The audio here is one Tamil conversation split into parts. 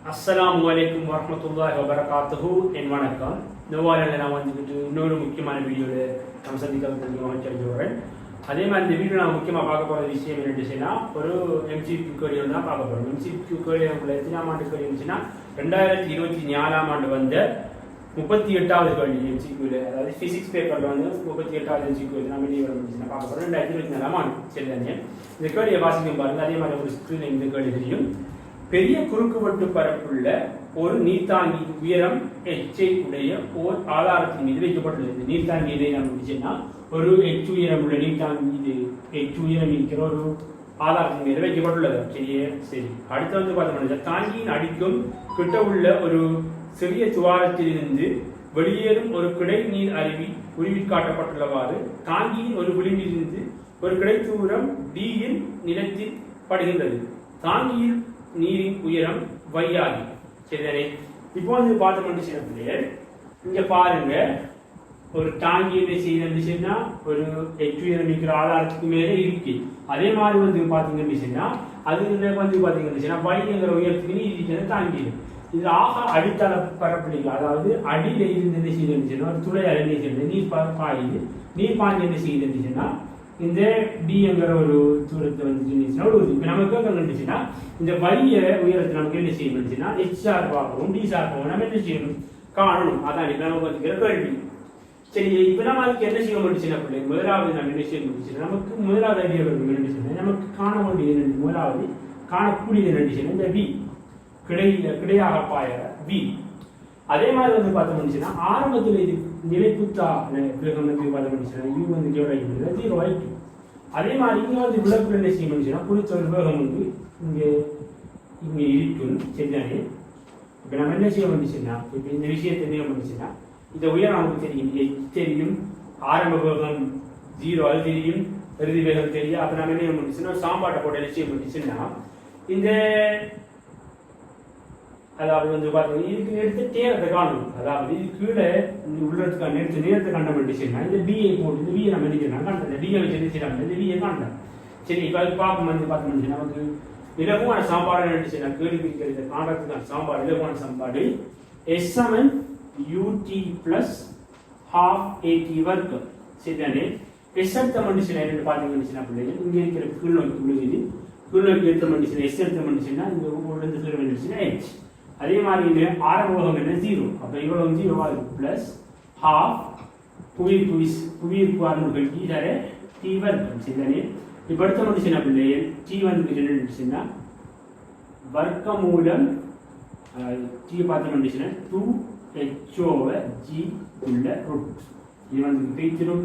அஸ்லாம் வலைக்கும் வரமத்துல்லாஹ் வபரகாத்துஹு. என் வணக்கம். நோவாலில் நான் வந்துக்கிட்டு இன்னொரு முக்கியமான வீடியோவில் நம்ம சந்திக்க மகிழ்ச்சி அடைஞ்சுறேன் அதே மாதிரி இந்த வீடியோ நான் முக்கியமாக பார்க்க போகிற விஷயம் என்னச்சுன்னா ஒரு எம்சிக்யூ கேள்வி தான் பார்க்க போகிறோம் எம்சிக்யூ கேள்வி உங்களை எத்தனாம் ஆண்டு கேள்வி இருந்துச்சுன்னா ரெண்டாயிரத்தி இருபத்தி நாலாம் ஆண்டு வந்த முப்பத்தி எட்டாவது கேள்வி எம்சிக்யூவில் அதாவது ஃபிசிக்ஸ் பேப்பரில் வந்து முப்பத்தி எட்டாவது எம்சிக்யூ நம்ம வெளியே வந்துச்சுன்னா பார்க்க போகிறோம் ரெண்டாயிரத்தி இருபத்தி நாலாம் ஆண்டு சரி தானே இந்த கேள்வியை வாசிக்கும் பாருங்கள் அதே மாதிரி ஒரு ஸ்க்ரீனில் இந்த கேள்வி தெரியும். பெரிய குறுக்குவெட்டு பரப்புள்ள ஒரு நீர்த்தாங்கி உயரம் எச்சை உடைய ஓர் ஆதாரத்தின் மீது வைக்கப்பட்டுள்ளது. நீர்த்தாங்கி எதை நம்ம முடிச்சுன்னா ஒரு எச் உயரம் உள்ள நீர்த்தாங்கி இது எச் உயரம் இருக்கிற ஒரு ஆதாரத்தின் மீது வைக்கப்பட்டுள்ளது. சரியே? சரி. அடுத்து வந்து பார்த்தோம்னா தாங்கியின் அடிக்கும் கிட்ட உள்ள ஒரு சிறிய துவாரத்திலிருந்து வெளியேறும் ஒரு கிடை நீர் அருவி உருவில் காட்டப்பட்டுள்ளவாறு தாங்கியின் ஒரு விளிம்பிலிருந்து ஒரு கிடை தூரம் டியில் நிலத்தில் படுகின்றது. தாங்கியில் நீரின் உயரம் வையாகி சரிதானே இப்போ வந்து பார்த்தோம்னு சின்ன பிள்ளைகள் இங்க பாருங்க. ஒரு டாங்கி என்ன செய்யுது சொன்னா ஒரு எட்டு உயரம் இருக்கிற ஆதாரத்துக்கு மேலே இருக்கு. அதே மாதிரி வந்து பாத்தீங்கன்னு சொன்னா அது வந்து பார்த்தீங்க சொன்னா வைங்கிற உயரத்துக்கு நீர் இருக்கிறது தாங்கி இது ஆக அடித்தள பரப்பில்லைங்க அதாவது அடியில் இருந்து என்ன செய்யுதுன்னு சொன்னா ஒரு துளை அலை செய்யுது நீர் பாயுது. நீர் பாஞ்சி என்ன செய்யுதுன்னு சொன்னா இந்த டிங்கிற ஒரு தூரத்தை வந்து இருந்துச்சுன்னா ஒரு இப்போ நமக்கு என்ன இருந்துச்சுன்னா இந்த வலிய உயரத்தை நமக்கு என்ன செய்யணும் இருந்துச்சுன்னா ஹெச்ஆர் பார்க்கணும் டிசார் பார்க்கணும் நம்ம என்ன செய்யணும்? காணணும். அதான் இப்போ நமக்கு வந்துக்கிற கேள்வி. சரி இப்போ நம்ம அதுக்கு என்ன செய்ய முடிச்சுன்னா பிள்ளை? முதலாவது நம்ம என்ன செய்ய முடிச்சுன்னா நமக்கு முதலாவது ஐடியா வரும் என்ன சொன்னா நமக்கு காண வேண்டியது என்ன முதலாவது காணக்கூடியது என்ன சொன்னா இந்த வி கிடை கிடையாக பாய வி அதே மாதிரி வந்து பார்த்தோம்னா ஆரம்பத்தில் இது நிலைக்குத்தா கிரகம் வந்து பார்த்தோம்னா யூ வந்து ஜீரோ ஆயிட்டு அதே மாதிரி இங்கே வந்து விளக்கு என்ன செய்ய முடிஞ்சுன்னா குறித்த ஒரு வேகம் வந்து இங்கே இங்கே இருக்கும். சரிதானே? இப்போ நம்ம என்ன செய்ய முடிச்சுன்னா இப்போ இந்த விஷயத்தை என்ன முடிச்சுன்னா இந்த உயரம் நமக்கு தெரியும். தெரியும். ஆரம்ப வேகம் ஜீரோ அது தெரியும். இறுதி வேகம் தெரியும் அப்போ நம்ம என்ன செய்ய முடிச்சுன்னா சாம்பாட்டை போட்ட என்ன முடிச்சுன்னா இந்த அதாவது வந்து பார்த்தீங்கன்னா இதுக்கு எடுத்துகிட்டே அதை காணும் அதாவது இது கீழே இந்த உள்ளத்துக்கு நிறுத்து நேரத்தை கண்ட வேண்டிச்சுன்னா இந்த பிஏ போட்டு இந்த பிஏ நம்ம நினைக்கிறோம் கண்ட இந்த டிஏ வச்சு நினைச்சிடாங்க இந்த பிஏ காண்டேன் சரி இப்போ அது பார்க்கும் வந்து பார்த்தோம்னா நமக்கு இலகுவான சாப்பாடு நினைச்சுன்னா கேள்வி இந்த காண்டத்துக்கான சாப்பாடு இலகுவான சாப்பாடு. SMN UD plus half AD work சரிதானே? எஸ் எடுத்த மனுஷன் என்னன்னு பார்த்தீங்கன்னா பிள்ளைகள்? இங்கே இருக்கிற கீழ்நோக்கி விழுகுது கீழ்நோக்கி எடுத்த மனுஷன் எஸ் எடுத்த மனுஷன்னா இந்த இருந்து கீழே வந்துச்சுன்னா ஹெச் அதே மாதிரி இங்க ஆரம்ப உலகம் என்ன? ஜீரோ அப்ப இவ்வளவு ஜீரோவா இருக்கும் ப்ளஸ் ஹாஃப் புவியீர்ப்பு புவி புவியீர்ப்பு ஆர்முகள் கீழே டி வர்க்கம் சரிதானே இப்போ அடுத்த முடிச்சு சின்ன பிள்ளைகள் டி வந்து என்ன இருந்துச்சுன்னா வர்க்க மூலம் டி பார்த்த முடிச்சுன்னா டூ ஹெச்ஓவை ஜி உள்ள ரூட் இது வந்து பிரிச்சிடும்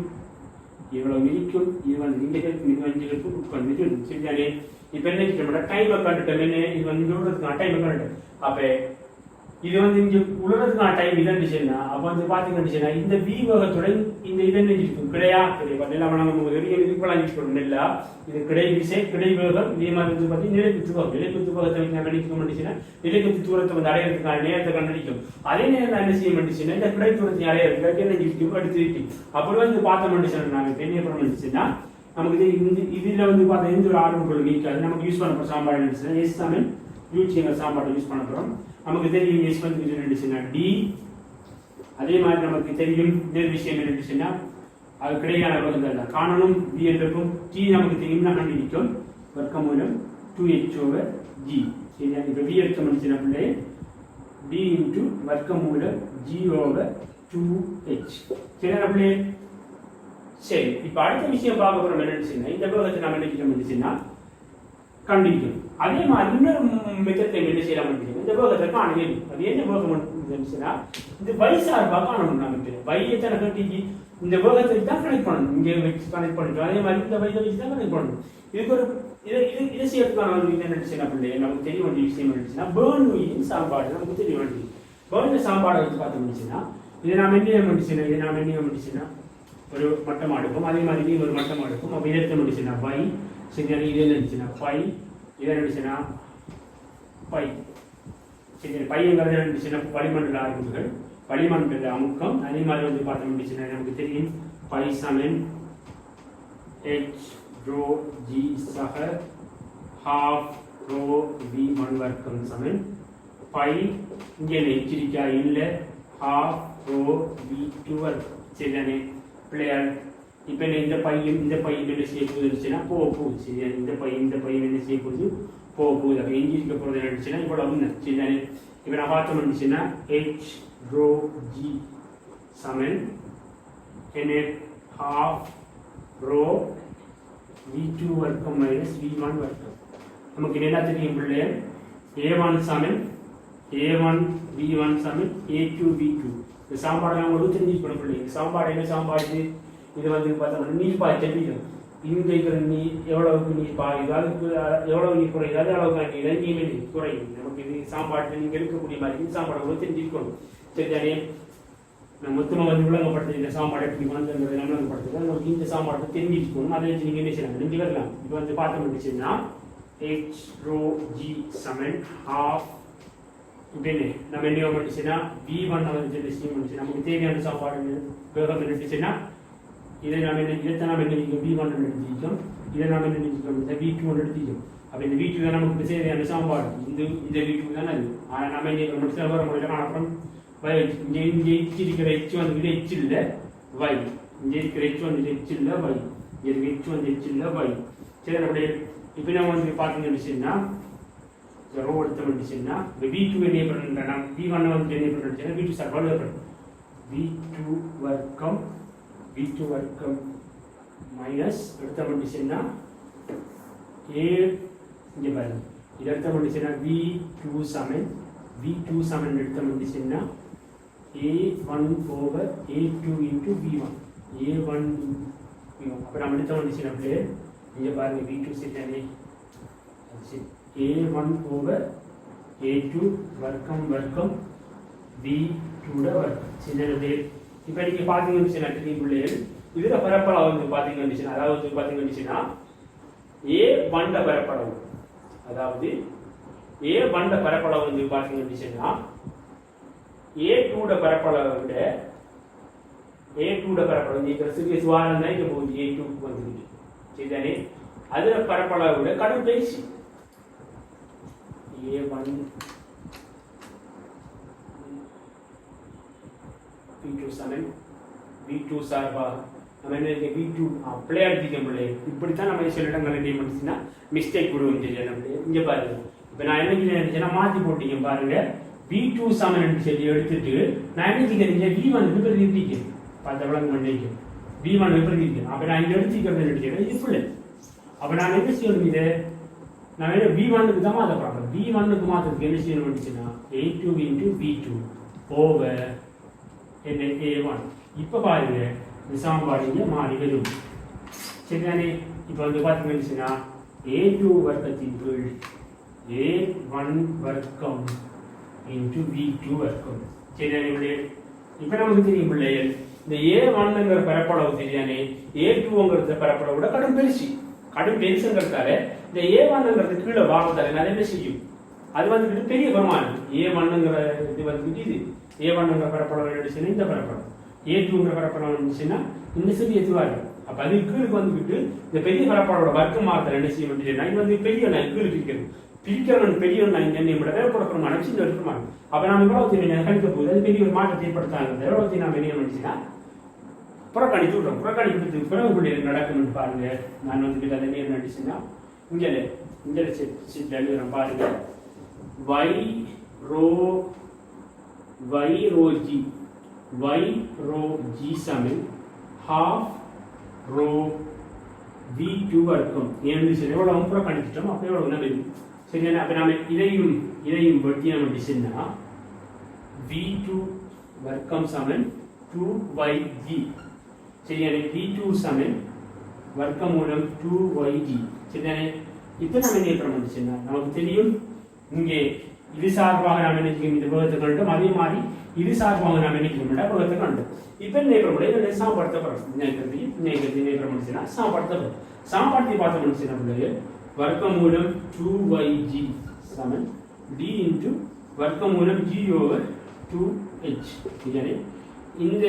இவ்வளோ இருக்கும் இது வந்து இந்த ஹெல்ப் இது வந்து ஹெல்ப் உட்கார்ந்துட்டு சரிதானே? இப்போ என்ன கிட்ட டைமை கண்டுட்டோம் என்ன? இது வந்து சொல்றதுக்கான டைமை கண்டுட்டோம் அப்போ இது வந்து இங்கே உலகத்துக்கான டைம் இதான் இருந்துச்சுன்னா அப்போ வந்து பாத்தீங்கன்னா இந்த வி வகத்துடன் இந்த இது என்ன இருக்கும் கிடையா? கிடையாது எல்லாம் நம்ம பெரிய இது யூஸ் பண்ணணும் இல்ல இது கிடை விசை கிடை வேகம் இதே மாதிரி வந்து பார்த்தீங்கன்னா நிலைக்குத்து துவகம் நிலைக்குத்து துவகத்தை வந்து நம்ம நினைக்க மாட்டேச்சுன்னா நிலைக்குத்து தூரத்தை வந்து அடையிறதுக்கான நேரத்தை கண்டுபிடிக்கும் அதே நேரம் என்ன செய்ய மாட்டேச்சுன்னா இந்த கிடை தூரத்தை அடையிறதுக்கு என்ன இருக்கும் அடுத்து இருக்கும் அப்படி வந்து பார்த்த மாட்டேச்சுன்னா நாங்கள் பெரிய பண்ண மாட்டேச்சுன்னா நமக்கு இது இதில் வந்து பார்த்தா எந்த ஒரு ஆர்வம் நீக்காது நமக்கு யூஸ் பண்ண சாம்பார் இருந்துச்சுன்னா எஸ் தமிழ் யூடிஎங்க சாம்பார் யூஸ் பண்ண போறோம் நமக்கு தெரியும் எஸ் வந்து இருந்துச்சுன்னா டி அதே மாதிரி நமக்கு தெரியும் இன்னொரு விஷயம் இருந்துச்சுன்னா அது கிடையான வகுந்தல்ல காணணும் வி என்றும் டி நமக்கு தெரியும்னா கண்டுபிடிக்கும் வர்க்க மூலம் டூ ஹெச் ஓவர் ஜி சரியா இப்போ வி எடுத்த முடிச்சுன்னா பிள்ளை டி இன்ட்டு வர்க்க மூலம் ஜி ஓவர் டூ ஹெச் சரியா பிள்ளை சரி இப்போ அடுத்த விஷயம் பார்க்க போறோம் என்னன்னு இந்த வேகத்தை நம்ம என்ன செய்ய முடிச்சுன்னா கண்டிக்கும் அதே மாதிரி இன்னொரு மெத்தத்தை என்ன செய்யலாம் இந்த வேகத்தை காண அது என்ன போகம் இருந்துச்சுன்னா இந்த வயசார்பா காணணும் நமக்கு வையத்தனை கட்டிக்கு இந்த போகத்தை தான் கனெக்ட் பண்ணணும் இங்கே வச்சு கனெக்ட் பண்ணிட்டோம் அதே மாதிரி இந்த வயதை வச்சு தான் கனெக்ட் பண்ணணும் இதுக்கு ஒரு இது இது இது செய்யறதுக்கான ஒரு என்ன செய்யணும் பிள்ளை நமக்கு தெரிய வேண்டிய விஷயம் என்னச்சுன்னா பேர்ன் நோயின் சாப்பாடு நமக்கு தெரிய வேண்டியது பேர்ன் சாப்பாடை வச்சு பார்த்து முடிச்சுன்னா இதை நாம் என்ன முடிச்சுனா இதை நாம் என்ன முடிச்சுன்னா ஒரு மட்டம் அடுக்கும் அதே மாதிரி ஒரு மட்டம் அடுக்கும் அப்போ இதை முடிச்சுன்னா பை சரி இது என்ன இருந்துச்சுன்னா பை இதை இருந்துச்சுன்னா பை சரி பையங்கிறது இருந்துச்சுன்னா வளிமண்டல ஆய்வுகள் வளிமண்டல அமுக்கம் அதே மாதிரி வந்து பார்த்தோம் இருந்துச்சுன்னா நமக்கு தெரியும் பை சமன் ஹெச் ரோ ஜி சக ஹாஃப் ரோ வி மண் வர்க்கம் சமன். பை இங்கே எச்சரிக்கா இல்லை ஹாஃப் ரோ வி டுவெல். சரிதானே? பிள்ளையார் இப்போ இந்த பையன் இந்த பையன் என்ன செய்ய இருந்துச்சுன்னா போக போகுது. சரியா இந்த பையன் இந்த பையன் என்ன செய்ய போகுது? போக போகுது. அப்போ எஞ்சி இருக்க போகிறது என்னச்சுன்னா இவ்வளோ ஒன்று சரிதானே இப்போ நான் பார்த்தோம் இருந்துச்சுன்னா ஹெச் ரோ ஜி சமன் என்ன ஹாஃப் ரோ வி டூ வர்க்கம் மைனஸ் வி ஒன் வர்க்கம். நமக்கு என்ன தெரியும் பிள்ளை ஏ ஒன் சமன் ஏ ஒன் பி ஒன் சமன் ஏ டூ பி டூ இந்த சாம்பாடெல்லாம் உங்களுக்கு தெரிஞ்சுக்கணும் பிள்ளை. இந்த சாம்பாடு என்ன சாம்பாடு இது வந்து பார்த்தோம்னா நீர் பாய் வீதம் இந்த இருக்கிற நீர் எவ்வளவுக்கு நீர் பாயுது அதுக்கு எவ்வளவு நீர் குறையுது அது அளவுக்கு நீர் நீர் குறையும். நமக்கு இது சாம்பாட்டில் நீங்கள் எடுக்கக்கூடிய மாதிரி சாப்பாடு கூட தெரிஞ்சுக்கணும் சரிதானே நான் மொத்தமாக வந்து விளங்கப்படுத்து இந்த சாப்பாடு எப்படி வந்து விளங்கப்படுத்துது நமக்கு இந்த சாப்பாடு தெரிஞ்சிருக்கணும் அதை வச்சு நீங்கள் என்ன செய்யலாம்? ரெண்டு வரலாம் இப்போ வந்து பார்த்தோம் அப்படின்னா ஹெச் ரோ ஜி சமன் ஆஃப் இப்போ நம்ம என்ன பண்ணிச்சுன்னா வி ஒன் வந்து நமக்கு தேவையான சாப்பாடு வேகம் என்னச்சுன்னா இதை நாம் என்ன இதை நாம் என்ன நினைக்கும் பி ஒன் எடுத்துக்கோம் இதை நாம் என்ன நினைக்கோம் இந்த வி டூ எடுத்துக்கோம் அப்போ இந்த வி தான் நமக்கு தேவையான சாம்பாடு இந்த இந்த வீட்டுக்கு டூ தானே அது. ஆனால் நம்ம என்ன முடிச்சு வர முறையில் காணப்படும் வய இங்கே இங்கே எச்சு இருக்கிற எச்சு வந்து எச்சு இல்லை வை இங்கே இருக்கிற எச்சு வந்து எச்சு இல்லை வை இங்கே இருக்கிற எச்சு வந்து எச்சு இல்லை வை சரி அப்படியே இப்போ நம்ம வந்து பார்த்தீங்கன்னு வச்சுன்னா ரோ எடுத்த வந்துச்சுன்னா இப்போ வி டூ என்ன பண்ணுறேன் வி ஒன் வந்து என்ன பண்ணுறேன் வி டூ சார் வலுவ வி டூ வர்க்கம் வி டூ வர்க்கம் மைனஸ் எடுத்த வந்துச்சுன்னா ஏ இங்கே பாருங்க. இது எடுத்த வந்துச்சுன்னா வி டூ சமன் வி டூ சமன் எடுத்த வந்துச்சுன்னா A one over A two into V one A one V one அப்போ நம்ம எடுத்த வந்துச்சுன்னா அப்படியே இங்கே பாருங்க வி டூ சரிதானே சரி. A one over A two வர்க்கம் வர்க்கம் பி டூட வர்க்கம். சின்னது இப்போ நீங்கள் பார்த்தீங்கன்னு சொன்னா தெரியும் பிள்ளைகள். இதில் பரப்பளவு வந்து பார்த்தீங்கன்னு சொன்னா அதாவது வந்து பார்த்தீங்கன்னு சொன்னா ஏ வண்ட பரப்பளவு. அதாவது ஏ வண்ட பரப்பளவு வந்து பார்த்தீங்கன்னு சொன்னா ஏ டூட பரப்பளவை விட ஏ டூட பரப்பளவு இந்த சிறிய சுவாரம் தான் இங்கே போகுது. ஏ டூக்கு வந்துருக்கு சரிதானே? அதுல பரப்பளவை விட கடும் பேசி A one B two seven B two சார்பா நம்ம என்ன இருக்கு பி டூ பிள்ளையார் ஜிக்க பிள்ளை. இப்படித்தான் நம்ம சில இடங்கள் என்ன பண்ணுச்சுன்னா மிஸ்டேக் விடுவோம் தெரியாது நம்மளே இங்க பாருங்க. இப்போ நான் என்ன நினைச்சேன்னா மாத்தி போட்டீங்க பாருங்க. பி டூ செவன் சொல்லி எடுத்துட்டு நான் என்ன நினைச்சேன் வி ஒன் விபரீதிக்கேன் பார்த்த விளங்க பண்ணிக்கேன் வி ஒன் விபரீதிக்கேன் அப்போ நான் இங்க எடுத்துக்கிறது நினைக்கிறேன் இது பிள்ளை அப்போ நான் என்ன செய்யணும் இதை? நான் என்ன பி ஒன்னுக்கு தான் மாற்ற பார்க்குறேன் பி ஒன்னுக்கு மாற்றத்துக்கு என்ன செய்யணும் வந்துச்சுன்னா A two into B two over என்ன ஏ ஒன் இப்போ பாருங்க இந்த சாம்பாடு இங்கே மாறி வரும் சரிதானே இப்போ வந்து பார்த்தீங்கன்னா ஏ டூ வர்க்கத்தின் கீழ் ஏ ஒன் வர்க்கம் இன்டூ பி டூ வர்க்கம் சரிதானே பிள்ளைகள் இப்போ நமக்கு தெரியும் பிள்ளைகள் இந்த ஏ ஒன்னுங்கிற பரப்பளவு தெரியானே ஏ டூங்கிறத பரப்பளவு விட கடும் பெருசு கடும் பெருசுங்கிறதால இந்த ஏ ஒன்னுங்கிறது கீழே வாங்கத்தால நிறைய பேர் செய்யும் அது வந்துட்டு பெரிய பெருமானம் ஏ மண்ணுங்கிற இது வந்துட்டு இது. ஏ மண்ணுங்கிற பரப்பளவு இருந்துச்சுன்னா இந்த பரப்பளவு. ஏ டூங்கிற பரப்பளவு இருந்துச்சுன்னா இந்த சிறிய இதுவாக அப்ப அது கீழுக்கு வந்துக்கிட்டு இந்த பெரிய பரப்பளவோட வர்க்க மாத்திரம் என்ன செய்ய வேண்டியதுன்னா இது வந்து பெரிய நான் கீழ் பிரிக்கிறது. பிரிக்கிறவன் பெரிய நான் என்ன என்னை விட வேறுபட பெருமானம் சின்ன பெருமானம் அப்போ நாம் இவ்வளவு கணிக்க போகுது. அது பெரிய ஒரு மாற்றத்தை ஏற்படுத்தாங்க எவ்வளவு நாம் என்ன நினைச்சுன்னா புறக்கணித்து விடுறோம். புறக்கணிப்பு பிறகு பிள்ளைகள் பாருங்க. நான் வந்து அதை என்ன நடிச்சுன்னா இங்கே இங்கே சீட்டில் எழுதுறேன் பாருங்க. Y rho y rho g y rho g சமன் half rho v2 வர்க்கம் ஏன்னு சரி எவ்வளோ அப்புறம் கணிச்சிட்டோம் அப்போ எவ்வளோ நம்ம சரியான அப்போ நாம இதையும் இதையும் வெட்டி நம்ம டிசைன்னா v2 வர்க்கம் சமன் 2yg சரியான v2 சமன் வர்க்கம் மூலம் 2yg சரிதானே இப்போ நம்ம என்ன பண்ண நமக்கு தெரியும் இங்கே இது சார்பாக நாம் நினைக்கும் இந்த விபத்துகளும் அதே மாதிரி இது சார்பாக நாம் நினைக்கும் விபத்தை கண்டோம் இப்போ நினைக்கிறோம் இதை சாம்படுத்தப்படும் நினைக்கிறது நினைக்கிறது நினைக்கிற முடிச்சுன்னா சாம்படுத்தப்படும் சாம்படுத்தி பார்த்த முடிச்சுன்னா பிள்ளைகள் வர்க்கமூலம் டூ ஒய் ஜி சமன் டி இன்டு வர்க்கமூலம் ஜி ஓவர் டூ ஹெச் இதனை இந்த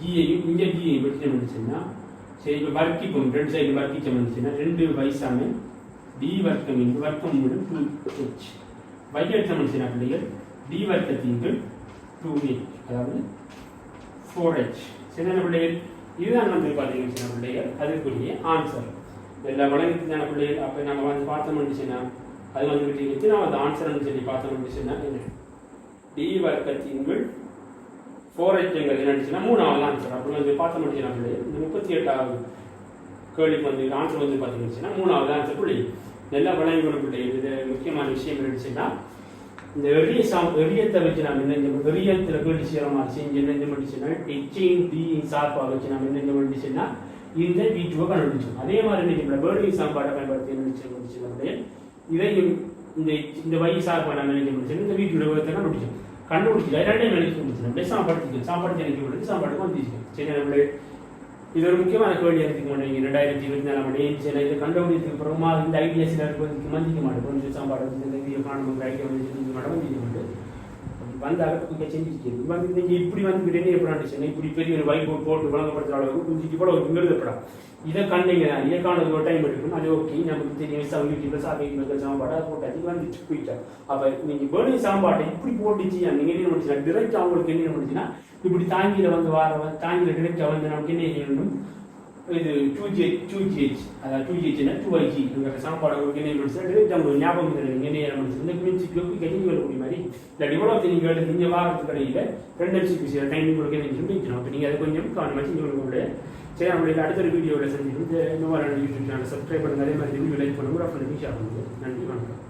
ஜியையும் இந்த ஜியையும் வெட்டி முடிச்சுன்னா சரி இப்போ வர்க்கிப்போம். ரெண்டு சைடு வர்க்கிச்சம் வந்துச்சுன்னா ரெண்டு வயசான டி வர்க்கம் இன்டு வர்க்கம் மூலம் டூ ஹெச் வையெழுத்த சில பிள்ளைகள்? டி வர்க்கத்தின் கீழ் டூ ஹெச் அதாவது ஃபோர் ஹெச் சின்ன பிள்ளைகள்? இதுதான் வந்து பார்த்தீங்கன்னா சின்ன பிள்ளைகள்? அதுக்குரிய ஆன்சர் எல்லா வழங்கத்தினான பிள்ளைகள்? அப்போ நம்ம வந்து பார்த்தோம் இருந்துச்சுன்னா அது வந்து விட்டு நான் அந்த ஆன்சர்னு சொல்லி பார்த்தோம் இருந்துச்சுன்னா என்ன? டி வர்க்கத்தின் கீழ் ஃபோர் ஹெச்ங்கிறது என்னச்சுன்னா மூணாவது ஆன்சர் அப்படி வந்து பார்த்தோம்னு சொன்னா பிள்ளைகள் இந்த முப்பத்தி எட்டாவது கேள்விக்கு வந்து ஆன்சர் வந்து பார்த்தீங்கன்னா மூணாவது ஆன்சர் பிள்ளை. நல்லா வழங்கணும் பிள்ளை இது முக்கியமான விஷயம் என்னச்சுன்னா இந்த வெறிய சாம் வெறியத்தை வச்சு நாம் என்ன வெறியத்தில் கேட்டு செய்யறோமா செஞ்சு என்ன பண்ணிச்சுன்னா டெச்சையும் சாப்பா வச்சு நாம் என்ன பண்ணிச்சுன்னா இந்த வீட்டுவை கண்டுபிடிச்சோம் அதே மாதிரி இன்னைக்கு வேர்டிங் சாப்பாடை பயன்படுத்தி என்ன இதையும் இந்த இந்த வை சார்பாக நம்ம என்ன பண்ணிச்சோம் இந்த வீட்டுடைய விவரத்தை கண்டுபிடிச்சோம் கண்டுபிடிச்சு ரெண்டையும் நினைச்சு முடிச்சு அப்படியே சாப்பாடு சாப்பாடு நினைக்க முடியாது சாப்பாடு வந்துச்சு சரி நம்மளே இது ஒரு முக்கியமான கேள்வி எடுத்துக்க மாட்டேங்க ரெண்டாயிரத்தி இருபத்தி நாலாம் ஆண்டு சரி இதை கண்டுபிடிச்சதுக்கு அப்புறமா இந்த ஐடியா சிலருக்கு வந்து மந்திக்க மாட்டேன். கொஞ்சம் சாப்பாடு வந்து இந்த வீடியோ காணும் ஐடியா வந்து செஞ்சு மாட்டேன் மந்திக்க மாட்டேன் வந்தாங்க கொஞ்சம் செஞ்சுட்டு வந்து நீங்கள் இப்படி வந்து எப்படி சொன்னேன் இப்படி பெரிய ஒரு வைப் போட்டு வழங்கப்படுத்துற அளவுக்கு குஞ்சிக்கு கூட ஒரு எழுதப்படா இதை கண்டீங்க இதை காணது ஒரு டைம் எடுக்கணும் அது ஓகே நமக்கு தெரியும் சா யூடியூப்ல சாப்பிட்டு சாப்பாடு அதை போட்டாச்சு வந்துட்டு போயிட்டா. அப்போ நீங்கள் பேர்டிங் சாப்பாட்டை இப்படி போட்டுச்சு நீங்கள் என்ன பண்ணுச்சுன்னா டிரெக்ட் அவங்களுக்கு என்ன பண்ணுச்சுன்னா இப்படி தாங்கியில் வந்து வார தாங்கியில் டிரெக்டாக வந்து நமக்கு என்ன செய்யணும் இது டூ ஜி டூ ஜிஹெச் அதாவது டூ ஜிஹெச்னா டூ ஐஜி சாப்பாடு உங்களுக்கு என்ன பண்ணுச்சு டிரெக்ட் அவங்க ஞாபகம் இல்லை நீங்கள் என்ன பண்ணுச்சு இந்த மிஞ்சி கிளப்பி கட்டி மாதிரி இந்த டிவலப் நீங்கள் எடுத்து இந்த வாரத்துக்கு இடையில ரெண்டு நிமிஷத்துக்கு சில டைம் உங்களுக்கு என்ன அப்போ நீங்கள் அதை கொஞ்சம் கவனமாக செஞ்சு கொடுக்க சரி நம்மளுக்கு அடுத்த ஒரு வீடியோவில் செஞ்சு இந்த மாதிரி யூடியூப் சேனல் சப்ஸ்கிரைப் பண்ணுங்க. அதே மாதிரி வீடியோ லைக் பண்ணுங்க. அப்புறம் ஷேர் பண்ணுங்க நன்றி வணக்கம்.